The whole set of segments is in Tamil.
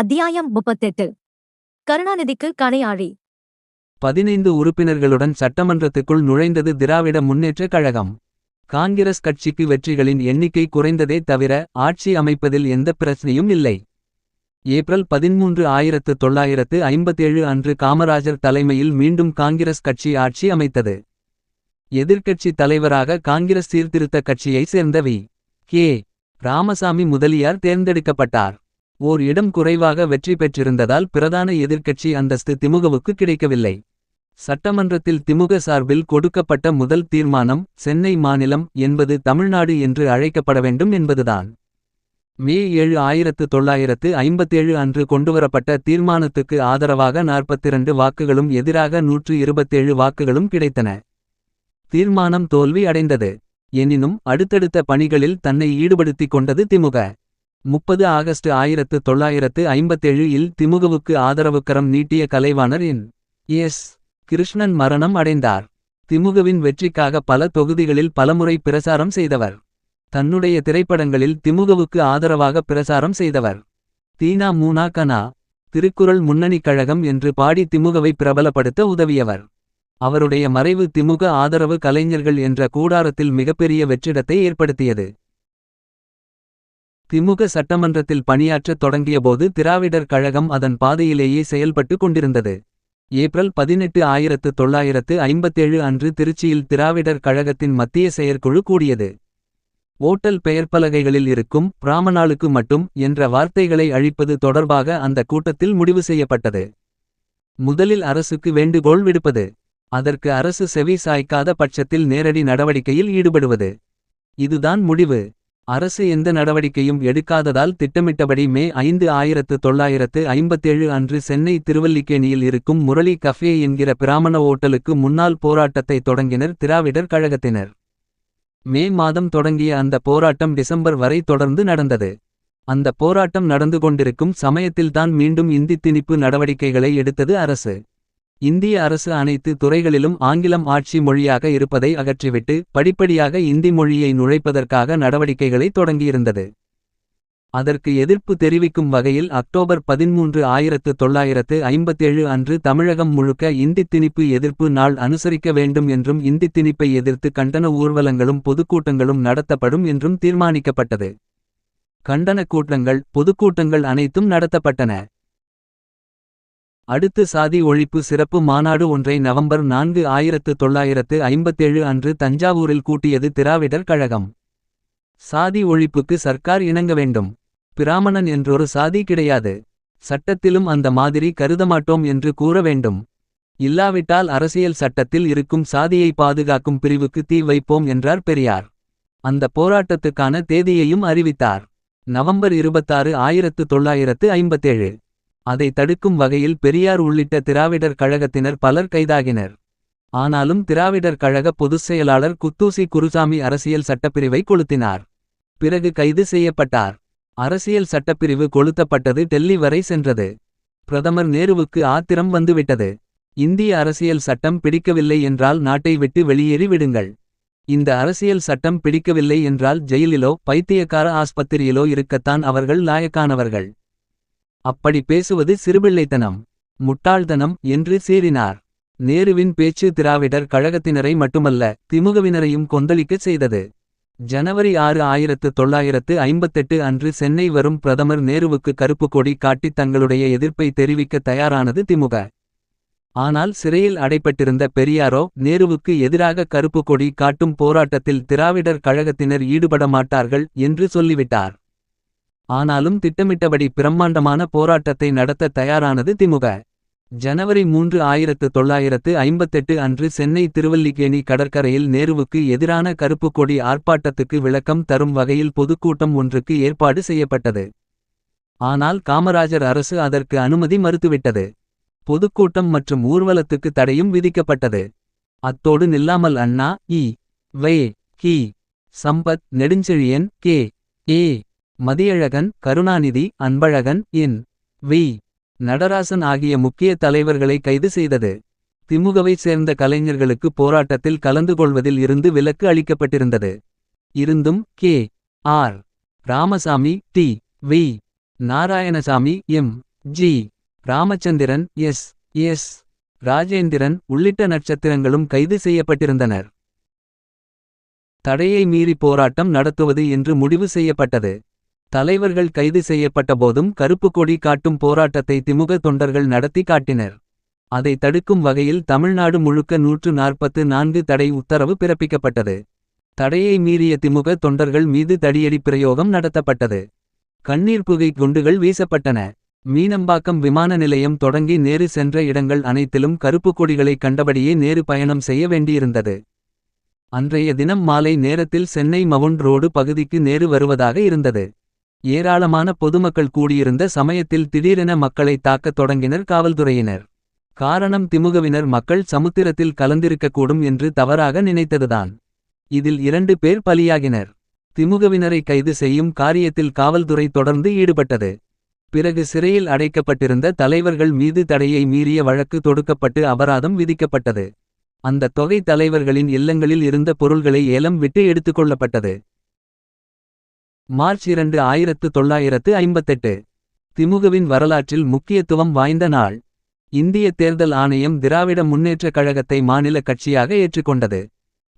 அத்தியாயம் முப்பத்தெட்டு. கருணாநிதிக்கு கணையாழி பதினைந்து உறுப்பினர்களுடன் சட்டமன்றத்துக்குள் நுழைந்தது திராவிட முன்னேற்றக் கழகம். காங்கிரஸ் கட்சிக்கு வெற்றிகளின் எண்ணிக்கை குறைந்ததே தவிர ஆட்சி அமைப்பதில் எந்த பிரச்சனையும் இல்லை. ஏப்ரல் பதிமூன்று ஆயிரத்து தொள்ளாயிரத்து ஐம்பத்தேழு அன்று காமராஜர் தலைமையில் மீண்டும் காங்கிரஸ் கட்சி ஆட்சி அமைத்தது. எதிர்க்கட்சி தலைவராக காங்கிரஸ் சீர்திருத்த கட்சியைச் சேர்ந்த வி. கே. ராமசாமி முதலியார் தேர்ந்தெடுக்கப்பட்டார். ஓர் இடம் குறைவாக வெற்றி பெற்றிருந்ததால் பிரதான எதிர்க்கட்சி அந்தஸ்து திமுகவுக்கு கிடைக்கவில்லை. சட்டமன்றத்தில் திமுக சார்பில் கொடுக்கப்பட்ட முதல் தீர்மானம் சென்னை மாநிலம் என்பது தமிழ்நாடு என்று அழைக்கப்பட வேண்டும் என்பதுதான். மே ஏழு ஆயிரத்து தொள்ளாயிரத்து ஐம்பத்தேழு அன்று கொண்டுவரப்பட்ட தீர்மானத்துக்கு ஆதரவாக நாற்பத்திரண்டு வாக்குகளும் எதிராக நூற்று இருபத்தேழு வாக்குகளும் கிடைத்தன. தீர்மானம் தோல்வி அடைந்தது எனினும் அடுத்தடுத்த பணிகளில் தன்னை ஈடுபடுத்திக் கொண்டது திமுக. முப்பது ஆகஸ்ட் ஆயிரத்து தொள்ளாயிரத்து ஐம்பத்தேழு இல் திமுகவுக்கு ஆதரவுக்கரம் நீட்டிய கலைவாணர் என். எஸ். கிருஷ்ணன் மரணம் அடைந்தார். திமுகவின் வெற்றிக்காக பல தொகுதிகளில் பலமுறை பிரசாரம் செய்தவர். தன்னுடைய திரைப்படங்களில் திமுகவுக்கு ஆதரவாக பிரசாரம் செய்தவர். தீனா மூனா கனா திருக்குறள் முன்னணிக் கழகம் என்று பாடி திமுகவை பிரபலப்படுத்த உதவியவர். அவருடைய மறைவு திமுக ஆதரவு கலைஞர்கள் என்ற கூடாரத்தில் மிகப்பெரிய வெற்றிடத்தை ஏற்படுத்தியது. திமுக சட்டமன்றத்தில் பணியாற்றத் தொடங்கியபோது திராவிடர் கழகம் அதன் பாதையிலேயே செயல்பட்டு கொண்டிருந்தது. ஏப்ரல் பதினெட்டு ஆயிரத்து தொள்ளாயிரத்து ஐம்பத்தேழு அன்று திருச்சியில் திராவிடர் கழகத்தின் மத்திய செயற்குழு கூடியது. ஓட்டல் பெயர்ப்பலகைகளில் இருக்கும் பிராமணாளுக்கு மட்டும் என்ற வார்த்தைகளை அழிப்பது தொடர்பாக அந்த கூட்டத்தில் முடிவு செய்யப்பட்டது. முதலில் அரசுக்கு வேண்டுகோள் விடுப்பது. அதற்கு அரசு செவி சாய்க்காத பட்சத்தில் நேரடி நடவடிக்கையில் ஈடுபடுவது. இதுதான் முடிவு. அரசு எந்த நடவடிக்கையும் எடுக்காததால் திட்டமிட்டபடி மே ஐந்து ஆயிரத்து தொள்ளாயிரத்து ஐம்பத்தேழு அன்று சென்னை திருவல்லிக்கேணியில் இருக்கும் முரளி கஃபே என்கிற பிராமண ஓட்டலுக்கு முன்னால் போராட்டத்தை தொடங்கினர் திராவிடர் கழகத்தினர். மே மாதம் தொடங்கிய அந்த போராட்டம் டிசம்பர் வரை தொடர்ந்து நடந்தது. அந்த போராட்டம் நடந்து கொண்டிருக்கும் சமயத்தில்தான் மீண்டும் இந்தி திணிப்பு நடவடிக்கைகளை எடுத்தது அரசு. இந்திய அரசு அனைத்து துறைகளிலும் ஆங்கிலம் ஆட்சி மொழியாக இருப்பதை அகற்றிவிட்டு படிப்படியாக இந்தி மொழியை நுழைப்பதற்காக நடவடிக்கைகளை தொடங்கியிருந்தது. அதற்கு எதிர்ப்பு தெரிவிக்கும் வகையில் அக்டோபர் பதிமூன்று ஆயிரத்து தொள்ளாயிரத்து ஐம்பத்தேழு அன்று தமிழகம் முழுக்க இந்தி திணிப்பு எதிர்ப்பு நாள் அனுசரிக்க வேண்டும் என்றும் இந்தி திணிப்பை எதிர்த்து கண்டன ஊர்வலங்களும் பொதுக்கூட்டங்களும் நடத்தப்படும் என்றும் தீர்மானிக்கப்பட்டது. கண்டன கூட்டங்கள் பொதுக்கூட்டங்கள் அனைத்தும் நடத்தப்பட்டன. அடுத்து சாதி ஒழிப்பு சிறப்பு மாநாடு ஒன்றை நவம்பர் நான்கு ஆயிரத்து தொள்ளாயிரத்து ஐம்பத்தேழு அன்று தஞ்சாவூரில் கூட்டியது திராவிடர் கழகம். சாதி ஒழிப்புக்கு சர்க்கார் இணங்க வேண்டும். பிராமணன் என்றொரு சாதி கிடையாது. சட்டத்திலும் அந்த மாதிரி கருதமாட்டோம் என்று கூற வேண்டும். இல்லாவிட்டால் அரசியல் சட்டத்தில் இருக்கும் சாதியை பாதுகாக்கும் பிரிவுக்கு தீ வைப்போம் என்றார் பெரியார். அந்த போராட்டத்துக்கான தேதியையும் அறிவித்தார். நவம்பர் இருபத்தாறு ஆயிரத்து தொள்ளாயிரத்து ஐம்பத்தேழு. அதை தடுக்கும் வகையில் பெரியார் உள்ளிட்ட திராவிடர் கழகத்தினர் பலர் கைதாகினர். ஆனாலும் திராவிடர் கழக பொதுச் செயலாளர் குத்தூசி குருசாமி அரசியல் சட்டப்பிரிவை கொளுத்தினார். பிறகு கைது செய்யப்பட்டார். அரசியல் சட்டப்பிரிவு கொளுத்தப்பட்டது டெல்லி வரை சென்றது. பிரதமர் நேருவுக்கு ஆத்திரம் வந்துவிட்டது. இந்திய அரசியல் சட்டம் பிடிக்கவில்லை என்றால் நாட்டை விட்டு வெளியேறி விடுங்கள். இந்த அரசியல் சட்டம் பிடிக்கவில்லை என்றால் ஜெயிலிலோ பைத்தியக்கார ஆஸ்பத்திரியிலோ இருக்கத்தான் அவர்கள் லாயக்கானவர்கள். அப்படி பேசுவது சிறுபிள்ளைத்தனம் முட்டாள்தனம் என்று சீறினார் நேருவின் பேச்சு திராவிடர் கழகத்தினரை மட்டுமல்ல திமுகவினரையும் கொந்தளிக்கச் செய்தது. ஜனவரி ஆறு ஆயிரத்து தொள்ளாயிரத்து ஐம்பத்தெட்டு அன்று சென்னை வரும் பிரதமர் நேருவுக்கு கருப்பு கொடி காட்டி தங்களுடைய எதிர்ப்பை தெரிவிக்க தயாரானது திமுக. ஆனால் சிறையில் அடைப்பட்டிருந்த பெரியாரோ நேருவுக்கு எதிராக கருப்பு கொடி காட்டும் போராட்டத்தில் திராவிடர் கழகத்தினர் ஈடுபட மாட்டார்கள் என்று சொல்லிவிட்டார். ஆனாலும் திட்டமிட்டபடி பிரம்மாண்டமான போராட்டத்தை நடத்த தயாரானது திமுக. ஜனவரி மூன்று ஆயிரத்து தொள்ளாயிரத்து ஐம்பத்தெட்டு அன்று சென்னை திருவல்லிக்கேணி கடற்கரையில் நேருவுக்கு எதிரான கருப்பு கொடி ஆர்ப்பாட்டத்துக்கு விளக்கம் தரும் வகையில் பொதுக்கூட்டம் ஒன்றுக்கு ஏற்பாடு செய்யப்பட்டது. ஆனால் காமராஜர் அரசு அதற்கு அனுமதி மறுத்துவிட்டது. பொதுக்கூட்டம் மற்றும் ஊர்வலத்துக்கு தடையும் விதிக்கப்பட்டது. அத்தோடு நில்லாமல் அண்ணா இ வே கி Sampath Nedunchezhiyan K A Mathiazhagan Karunanidhi Anbazhagan N V. Natarasan ஆகிய முக்கிய தலைவர்களை கைது செய்தது. திமுகவைச் சேர்ந்த கலைஞர்களுக்கு போராட்டத்தில் கலந்து கொள்வதில் இருந்து விலக்கு அளிக்கப்பட்டிருந்தது. இருந்தும் K. R. Ramasamy T. V. Narayanasamy M. G. Ramachandran S. S. Rajendran உள்ளிட்ட நட்சத்திரங்களும் கைது செய்யப்பட்டிருந்தனர். தடையை மீறி போராட்டம் நடத்துவது என்று முடிவு செய்யப்பட்டது. தலைவர்கள் கைது செய்யப்பட்டபோதும் கருப்பு கொடி காட்டும் போராட்டத்தை திமுக தொண்டர்கள் நடத்தி காட்டினர். அதை தடுக்கும் வகையில் தமிழ்நாடு முழுக்க நூற்று நாற்பத்து நான்கு தடை உத்தரவு பிறப்பிக்கப்பட்டது. தடையை மீறிய திமுக தொண்டர்கள் மீது தடியடி பிரயோகம் நடத்தப்பட்டது. கண்ணீர் புகை குண்டுகள் வீசப்பட்டன. மீனம்பாக்கம் விமான நிலையம் தொடங்கி நேரு சென்ற இடங்கள் அனைத்திலும் கருப்பு கொடிகளை கண்டபடியே நேரு பயணம் செய்ய வேண்டியிருந்தது. அன்றைய தினம் மாலை நேரத்தில் சென்னை மவுண்ட் ரோடு பகுதிக்கு நேரு வருவதாக இருந்தது. ஏராளமான பொதுமக்கள் கூடியிருந்த சமயத்தில் திடீரென மக்களை தாக்கத் தொடங்கினர் காவல்துறையினர். காரணம் திமுகவினர் மக்கள் சமுத்திரத்தில் கலந்திருக்கக்கூடும் என்று தவறாக நினைத்ததுதான். இதில் இரண்டு பேர் பலியாகினர். திமுகவினரை கைது செய்யும் காரியத்தில் காவல்துறை தொடர்ந்து ஈடுபட்டது. பிறகு சிறையில் அடைக்கப்பட்டிருந்த தலைவர்கள் மீது தடையை மீறிய வழக்கு தொடுக்கப்பட்டு அபராதம் விதிக்கப்பட்டது. அந்த தொகை தலைவர்களின் இல்லங்களில் இருந்த பொருள்களை ஏலம் விட்டு எடுத்துக்கொள்ளப்பட்டது மார்ச் இரண்டு ஆயிரத்து தொள்ளாயிரத்து ஐம்பத்தெட்டு. திமுகவின் வரலாற்றில் முக்கியத்துவம் வாய்ந்த நாள். இந்திய தேர்தல் ஆணையம் திராவிட முன்னேற்றக் கழகத்தை மாநில கட்சியாக ஏற்றுக்கொண்டது.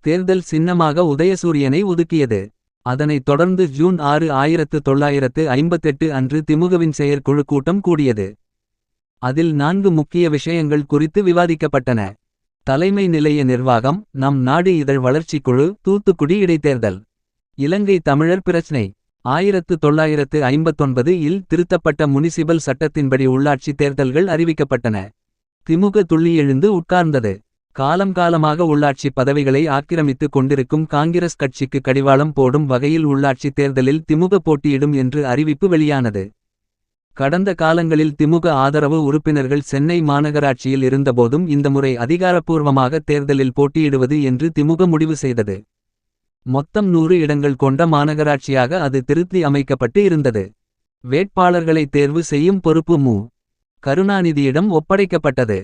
தேர்தல் சின்னமாக உதயசூரியனை ஒதுக்கியது. அதனைத் தொடர்ந்து ஜூன் ஆறு ஆயிரத்து தொள்ளாயிரத்து ஐம்பத்தெட்டு அன்று திமுகவின் செயற்குழு கூட்டம் கூடியது. அதில் நான்கு முக்கிய விஷயங்கள் குறித்து விவாதிக்கப்பட்டன. தலைமை நிலைய நிர்வாகம் நம் நாடு இதழ் வளர்ச்சிக்குழு தூத்துக்குடி இடைத்தேர்தல். இலங்கை தமிழர் பிரச்சினை ஆயிரத்து தொள்ளாயிரத்து ஐம்பத்தொன்பது இல் திருத்தப்பட்ட முனிசிபல் சட்டத்தின்படி உள்ளாட்சி தேர்தல்கள் அறிவிக்கப்பட்டன. திமுக துள்ளி எழுந்து உட்கார்ந்தது. காலம் காலமாக உள்ளாட்சி பதவிகளை ஆக்கிரமித்துக் கொண்டிருக்கும் காங்கிரஸ் கட்சிக்கு கடிவாளம் போடும் வகையில் உள்ளாட்சி தேர்தலில் திமுக போட்டியிடும் என்று அறிவிப்பு வெளியானது. கடந்த காலங்களில் திமுக ஆதரவு உறுப்பினர்கள் சென்னை மாநகராட்சியில் இருந்தபோதும் இந்த முறை அதிகாரப்பூர்வமாக தேர்தலில் போட்டியிடுவது என்று திமுக முடிவு செய்தது. மொத்தம் நூறு இடங்கள் கொண்ட மாநகராட்சியாக அது திருத்தி அமைக்கப்பட்டு இருந்தது. வேட்பாளர்களை தேர்வு செய்யும் பொறுப்பு மு. கருணாநிதியிடம் ஒப்படைக்கப்பட்டது.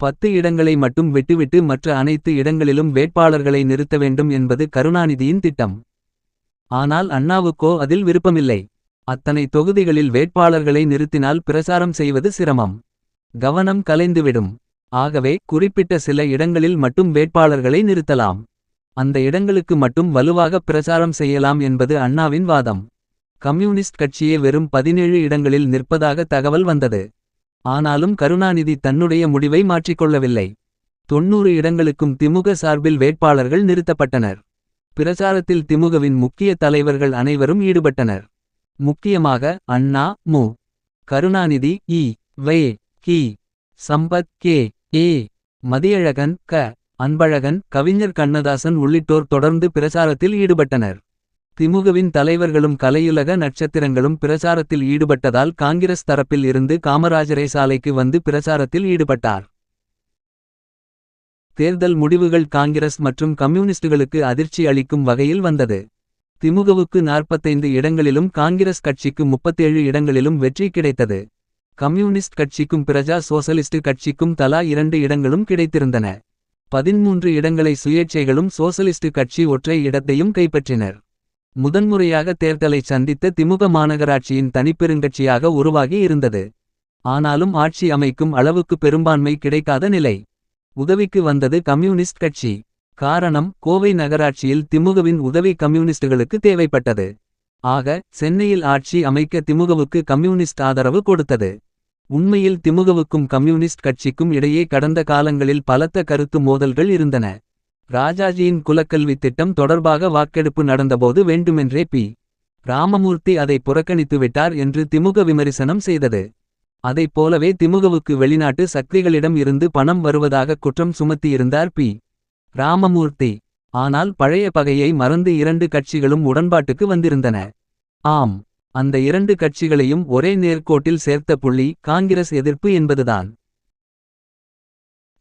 பத்து இடங்களை மட்டும் விட்டுவிட்டு மற்ற அனைத்து இடங்களிலும் வேட்பாளர்களை நிறுத்த வேண்டும் என்பது கருணாநிதியின் திட்டம். ஆனால் அண்ணாவுக்கோ அதில் விருப்பமில்லை. அத்தனை தொகுதிகளில் வேட்பாளர்களை நிறுத்தினால் பிரசாரம் செய்வது சிரமம். கவனம் கலைந்துவிடும். ஆகவே குறிப்பிட்ட சில இடங்களில் மட்டும் வேட்பாளர்களை நிறுத்தலாம். அந்த இடங்களுக்கு மட்டும் வலுவாக பிரச்சாரம் செய்யலாம் என்பது அண்ணாவின் வாதம். கம்யூனிஸ்ட் கட்சியே வெறும் பதினேழு இடங்களில் நிற்பதாக தகவல் வந்தது. ஆனாலும் கருணாநிதி தன்னுடைய முடிவை மாற்றிக்கொள்ளவில்லை. தொன்னூறு இடங்களுக்கும் திமுக சார்பில் வேட்பாளர்கள் நிறுத்தப்பட்டனர். பிரச்சாரத்தில் திமுகவின் முக்கிய தலைவர்கள் அனைவரும் ஈடுபட்டனர். முக்கியமாக அண்ணா மு. கருணாநிதி இ. வே. கி. சம்பத் கே. ஏ. மதியழகன் க. அன்பழகன் கவிஞர் கண்ணதாசன் உள்ளிட்டோர் தொடர்ந்து பிரச்சாரத்தில் ஈடுபட்டனர். திமுகவின் தலைவர்களும் கலையுலக நட்சத்திரங்களும் பிரச்சாரத்தில் ஈடுபட்டதால் காங்கிரஸ் தரப்பில் இருந்து காமராஜரை சாலைக்கு வந்து பிரசாரத்தில் ஈடுபட்டார். தேர்தல் முடிவுகள் காங்கிரஸ் மற்றும் கம்யூனிஸ்டுகளுக்கு அதிர்ச்சி அளிக்கும் வகையில் வந்தது. திமுகவுக்கு நாற்பத்தைந்து இடங்களிலும் காங்கிரஸ் கட்சிக்கு முப்பத்தேழு இடங்களிலும் வெற்றி கிடைத்தது. கம்யூனிஸ்ட் கட்சிக்கும் பிரஜா சோசலிஸ்ட் கட்சிக்கும் தலா இரண்டு இடங்களும் கிடைத்திருந்தன. பதின்மூன்று இடங்களை சுயேட்சைகளும் சோசலிஸ்ட் கட்சி ஒற்றை இடத்தையும் கைப்பற்றினர். முதன்முறையாக தேர்தலை சந்தித்த திமுக மாநகராட்சியின் தனிப்பெருங்கட்சியாக உருவாகி இருந்தது. ஆனாலும் ஆட்சி அமைக்கும் அளவுக்கு பெரும்பான்மை கிடைக்காத நிலை. உதவிக்கு வந்தது கம்யூனிஸ்ட் கட்சி. காரணம் கோவை நகராட்சியில் திமுகவின் உதவி கம்யூனிஸ்டுகளுக்கு தேவைப்பட்டது. ஆக சென்னையில் ஆட்சி அமைக்க திமுகவுக்கு கம்யூனிஸ்ட் ஆதரவு கொடுத்தது. உண்மையில் திமுகவுக்கும் கம்யூனிஸ்ட் கட்சிக்கும் இடையே கடந்த காலங்களில் பலத்த கருத்து மோதல்கள் இருந்தன. ராஜாஜியின் குலக்கல்வி திட்டம் தொடர்பாக வாக்கெடுப்பு நடந்தபோது வேண்டுமென்றே பி. ராமமூர்த்தி அதை புறக்கணித்துவிட்டார் என்று திமுக விமரிசனம் செய்தது. அதைப் போலவே திமுகவுக்கு வெளிநாட்டு சக்திகளிடம் இருந்து பணம் வருவதாக குற்றம் சுமத்தியிருந்தார் பி. ராமமூர்த்தி. ஆனால் பழைய பகையை மறந்து இரண்டு கட்சிகளும் உடன்பாட்டுக்கு வந்திருந்தன. ஆம். அந்த இரண்டு கட்சிகளையும் ஒரே நேர்கோட்டில் சேர்த்த புள்ளி காங்கிரஸ் எதிர்ப்பு என்பதுதான்.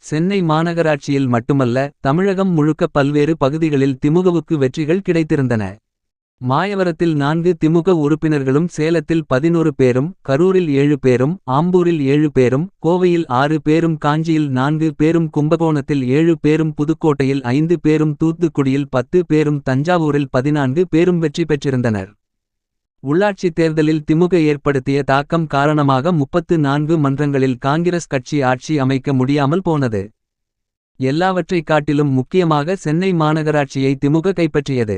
சென்னை மாநகராட்சியில் மட்டுமல்ல தமிழகம் முழுக்க பல்வேறு பகுதிகளில் திமுகவுக்கு வெற்றிகள் கிடைத்திருந்தன. மாயவரத்தில் நான்கு திமுக உறுப்பினர்களும் சேலத்தில் பதினொரு பேரும் கரூரில் ஏழு பேரும் ஆம்பூரில் ஏழு பேரும் கோவையில் ஆறு பேரும் காஞ்சியில் நான்கு பேரும் கும்பகோணத்தில் ஏழு பேரும் புதுக்கோட்டையில் ஐந்து பேரும் தூத்துக்குடியில் பத்து பேரும் தஞ்சாவூரில் பதினான்கு பேரும் வெற்றி பெற்றிருந்தனர். உள்ளாட்சித் தேர்தலில் திமுக ஏற்படுத்திய தாக்கம் காரணமாக முப்பத்து நான்கு மன்றங்களில் காங்கிரஸ் கட்சி ஆட்சி அமைக்க முடியாமல் போனது. எல்லாவற்றைக் காட்டிலும் முக்கியமாக சென்னை மாநகராட்சியை திமுக கைப்பற்றியது.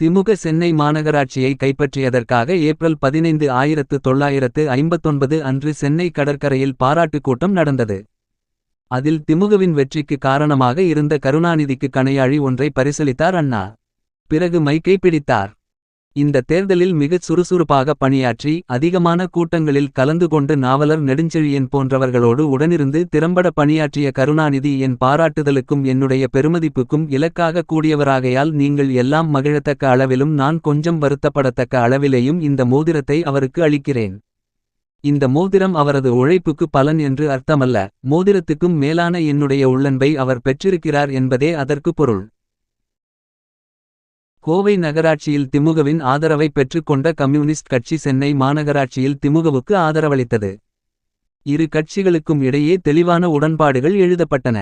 திமுக சென்னை மாநகராட்சியை கைப்பற்றியதற்காக ஏப்ரல் பதினைந்து ஆயிரத்து தொள்ளாயிரத்து ஐம்பத்தொன்பது அன்று சென்னை கடற்கரையில் பாராட்டுக் கூட்டம் நடந்தது. அதில் திமுகவின் வெற்றிக்கு காரணமாக இருந்த கருணாநிதிக்கு கணையாழி ஒன்றை பரிசளித்தார் அண்ணா. பிறகு மைக்கை பிடித்தார். இந்த தேர்தலில் மிகச் சுறுசுறுப்பாக பணியாற்றி அதிகமான கூட்டங்களில் கலந்து கொண்டு நாவலர் நெடுஞ்செழியன் போன்றவர்களோடு உடனிருந்து திறம்பட பணியாற்றிய கருணாநிதி என் பாராட்டுதலுக்கும் என்னுடைய பெருமதிப்புக்கும் இலக்காக கூடியவராகையால் நீங்கள் எல்லாம் மகிழத்தக்க அளவிலும் நான் கொஞ்சம் வருத்தப்படத்தக்க அளவிலேயும் இந்த மோதிரத்தை அவருக்கு அளிக்கிறேன். இந்த மோதிரம் அவரது உழைப்புக்கு பலன் என்று அர்த்தமல்ல. மோதிரத்துக்கும் மேலான என்னுடைய உள்ளன்பை அவர் பெற்றிருக்கிறார் என்பதே அதற்கு பொருள். கோவை நகராட்சியில் திமுகவின் ஆதரவை பெற்றுக்கொண்ட கம்யூனிஸ்ட் கட்சி சென்னை மாநகராட்சியில் திமுகவுக்கு ஆதரவளித்தது. இரு கட்சிகளுக்கும் இடையே தெளிவான உடன்பாடுகள் எழுதப்பட்டன.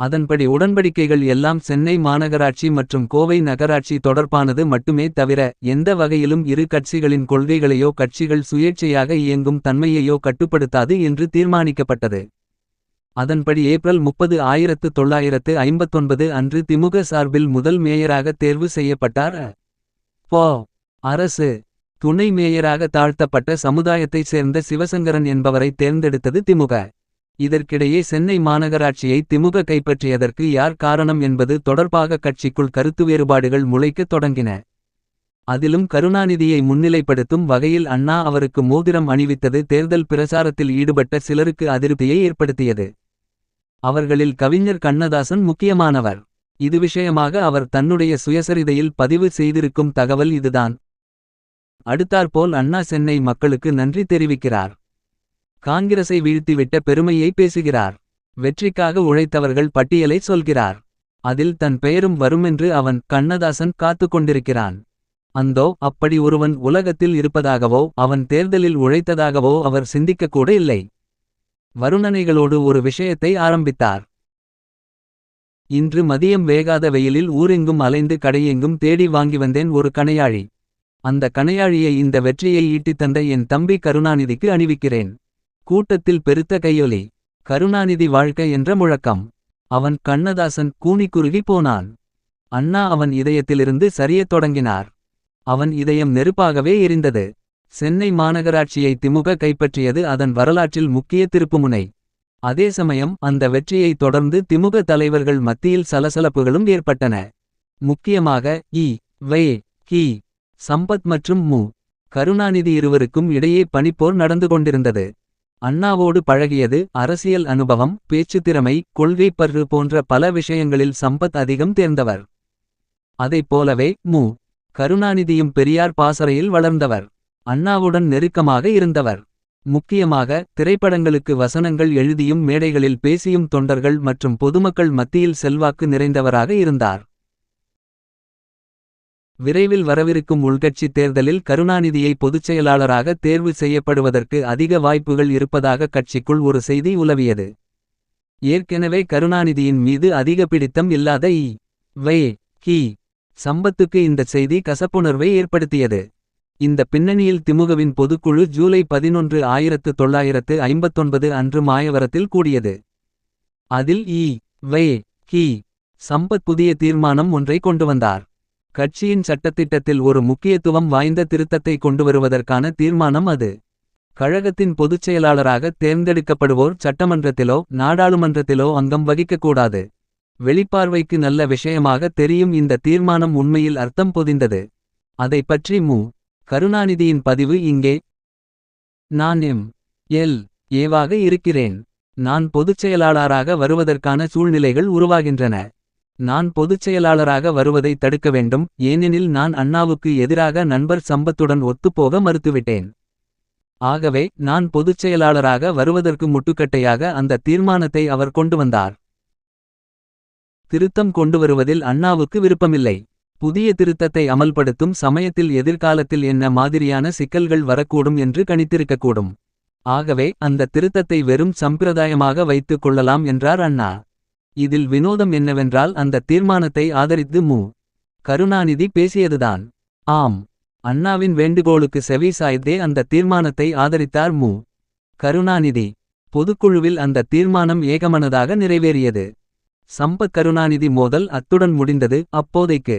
அதன்படி உடன்படிக்கைகள் எல்லாம் சென்னை மாநகராட்சி மற்றும் கோவை நகராட்சி தொடர்பானது மட்டுமே தவிர எந்த வகையிலும் இரு கட்சிகளின் கொள்கைகளையோ கட்சிகள் சுயேட்சையாக இயங்கும் தன்மையையோ கட்டுப்படுத்தாது என்று தீர்மானிக்கப்பட்டது. அதன்படி ஏப்ரல் முப்பது ஆயிரத்து தொள்ளாயிரத்து ஐம்பத்தொன்பது அன்று திமுக சார்பில் முதல் மேயராக தேர்வு செய்யப்பட்டார். போ. அரசு. துணை மேயராக தாழ்த்தப்பட்ட சமுதாயத்தைச் சேர்ந்த சிவசங்கரன் என்பவரை தேர்ந்தெடுத்தது திமுக. இதற்கிடையே சென்னை மாநகராட்சியை திமுக கைப்பற்றியதற்கு யார் காரணம் என்பது தொடர்பாக கட்சிக்குள் கருத்து வேறுபாடுகள் முளைக்கத் தொடங்கின. அதிலும் கருணாநிதியை முன்னிலைப்படுத்தும் வகையில் அண்ணா அவருக்கு மோதிரம் அணிவித்தது தேர்தல் பிரசாரத்தில் ஈடுபட்ட சிலருக்கு அதிருப்தியை ஏற்படுத்தியது. அவர்களில் கவிஞர் கண்ணதாசன் முக்கியமானவர். இது விஷயமாக அவர் தன்னுடைய சுயசரிதையில் பதிவு செய்திருக்கும் தகவல் இதுதான். அடுத்தாற்போல் அண்ணா சென்னை மக்களுக்கு நன்றி தெரிவிக்கிறார். காங்கிரஸை வீழ்த்திவிட்ட பெருமையை பேசுகிறார். வெற்றிக்காக உழைத்தவர்கள் பட்டியலை சொல்கிறார். அதில் தன் பெயரும் வருமென்று அவன் கண்ணதாசன் காத்து கொண்டிருக்கிறான். அந்தோ அப்படி ஒருவன் உலகத்தில் இருப்பதாகவோ அவன் தேர்தலில் உழைத்ததாகவோ அவர் சிந்திக்கக்கூட இல்லை. வருணனைகளோடு ஒரு விஷயத்தை ஆரம்பித்தார். இன்று மதியம் வேகாத வெயிலில் ஊரெங்கும் அலைந்து கடையெங்கும் தேடி வாங்கி வந்தேன் ஒரு கணையாழி. அந்த கணையாழியை இந்த வெற்றியை ஈட்டித் தந்த என் தம்பி கருணாநிதிக்கு அணிவிக்கிறேன். கூட்டத்தில் பெருத்த கையொலி கருணாநிதி வாழ்க்க என்ற முழக்கம். அவன் கண்ணதாசன் கூனிக்குறுகி போனான். அண்ணா அவன் இதயத்திலிருந்து சரியத் தொடங்கினார். அவன் இதயம் நெருப்பாகவே எரிந்தது. சென்னை மாநகராட்சியை திமுக கைப்பற்றியது அதன் வரலாற்றில் முக்கிய திருப்புமுனை. அதே சமயம் அந்த வெற்றியைத் தொடர்ந்து திமுக தலைவர்கள் மத்தியில் சலசலப்புகளும் ஏற்பட்டன. முக்கியமாக இ. வே. கி. சம்பத் மற்றும் மு. கருணாநிதி இருவருக்கும் இடையே பனிப்போர் நடந்து கொண்டிருந்தது. அண்ணாவோடு பழகியது அரசியல் அனுபவம் பேச்சுத் திறமை கொள்கைப்பற்று போன்ற பல விஷயங்களில் சம்பத் அதிகம் தேர்ந்தவர். அதைப் போலவே மு. கருணாநிதியும் பெரியார் பாசறையில் வளர்ந்தவர். அண்ணாவுடன் நெருக்கமாக இருந்தவர். முக்கியமாக திரைப்படங்களுக்கு வசனங்கள் எழுதியும் மேடைகளில் பேசியும் தொண்டர்கள் மற்றும் பொதுமக்கள் மத்தியில் செல்வாக்கு நிறைந்தவராக இருந்தார். விரைவில் வரவிருக்கும் உள்கட்சி தேர்தலில் கருணாநிதியை பொதுச்செயலாளராக தேர்வு செய்யப்படுவதற்கு அதிக வாய்ப்புகள் இருப்பதாக கட்சிக்குள் ஒரு செய்தி உலவியது. ஏற்கெனவே கருணாநிதியின் மீது அதிக பிடித்தம் இல்லாத இ. வை. கி. சம்பத்துக்கு இந்த செய்தி கசப்புணர்வை ஏற்படுத்தியது. இந்த பின்னணியில் திமுகவின் பொதுக்குழு ஜூலை பதினொன்று ஆயிரத்து தொள்ளாயிரத்து ஐம்பத்தொன்பது அன்று மாயவரத்தில் கூடியது. அதில் இ. வே. கி. சம்பத் புதிய தீர்மானம் ஒன்றை கொண்டு வந்தார். கட்சியின் சட்டத்திட்டத்தில் ஒரு முக்கியத்துவம் வாய்ந்த திருத்தத்தை கொண்டுவருவதற்கான தீர்மானம் அது. கழகத்தின் பொதுச் செயலாளராக தேர்ந்தெடுக்கப்படுவோர் சட்டமன்றத்திலோ நாடாளுமன்றத்திலோ அங்கம் வகிக்கக்கூடாது. வெளிப்பார்வைக்கு நல்ல விஷயமாக தெரியும் இந்த தீர்மானம் உண்மையில் அர்த்தம் பொதிந்தது. அதைப் பற்றி மு. கருணாநிதியின் பதிவு இங்கே. நான் எம். எல். ஏவாக இருக்கிறேன். நான் பொதுச் செயலாளராக வருவதற்கான சூழ்நிலைகள் உருவாகின்றன. நான் பொதுச் செயலாளராக வருவதை தடுக்க வேண்டும். ஏனெனில் நான் அண்ணாவுக்கு எதிராக நண்பர் சம்பத்துடன் ஒத்துப்போக மறுத்துவிட்டேன். ஆகவே நான் பொதுச் செயலாளராக வருவதற்கு முட்டுக்கட்டையாக அந்த தீர்மானத்தை அவர் கொண்டு வந்தார். திருத்தம் கொண்டு வருவதில் அண்ணாவுக்கு விருப்பமில்லை. புதிய திருத்தத்தை அமல்படுத்தும் சமயத்தில் எதிர்காலத்தில் என்ன மாதிரியான சிக்கல்கள் வரக்கூடும் என்று கணித்திருக்கக்கூடும் ஆகவே அந்த திருத்தத்தை வெறும் சம்பிரதாயமாக வைத்துக் கொள்ளலாம் என்றார் அண்ணா இதில் வினோதம் என்னவென்றால் அந்த தீர்மானத்தை ஆதரித்து மு கருணாநிதி பேசியதுதான் ஆம் அண்ணாவின் வேண்டுகோளுக்கு செவி சாய்த்தே அந்த தீர்மானத்தை ஆதரித்தார் மு. கருணாநிதி. பொதுக்குழுவில் அந்த தீர்மானம் ஏகமனதாக நிறைவேறியது. சம்பத் கருணாநிதி மோதல் அத்துடன் முடிந்தது அப்போதைக்கு.